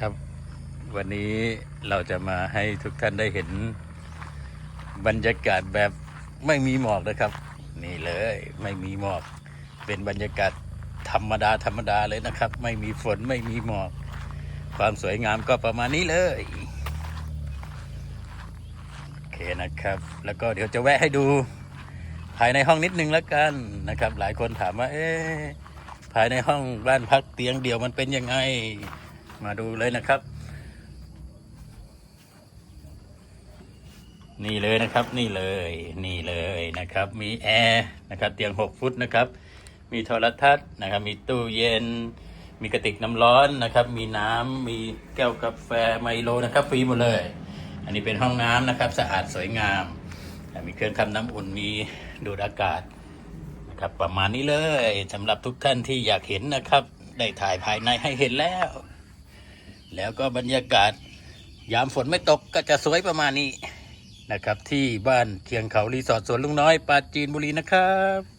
ครับ วันนี้เราจะมาให้ทุกท่านได้เห็น บรรยากาศแบบไม่มีหมอกนะครับ นี่เลยไม่มีหมอก เป็นบรรยากาศธรรมดาธรรมดาเลยนะครับ ไม่มีฝนไม่มีหมอก ความสวยงามก็ประมาณนี้เลยโอเคนะครับ แล้วก็เดี๋ยวจะแวะให้ดูภายในห้องนิดนึงแล้วกันนะครับ หลายคนถามว่าเอ๊ะภายในห้องบ้านพักเตียงเดี่ยวมันเป็นยังไง มาดูเลยนะครับ นี่เลยนะครับนี่เลยนี่เลยนะครับ มีแอร์นะครับเตียง 6 ฟุตนะครับ มีโทรทัศน์นะครับ มีตู้เย็น มีกระติกน้ำร้อนนะครับ มีน้ำมีแก้วกาแฟไมโลนะครับฟรีหมดเลย อันนี้เป็นห้องน้ำนะครับ สะอาดสวยงาม มีเครื่องทำน้ำอุ่นมีดูดอากาศนะครับประมาณนี้เลยสำหรับทุกท่านที่อยากเห็นนะครับ ได้ถ่ายภายในให้เห็นแล้ว แล้วก็บรรยากาศ ยามฝนไม่ตกก็จะสวยประมาณนี้นะครับ ที่บ้านเทียงเขารีสอร์ทสวนลุงน้อยปราจีนบุรีนะครับ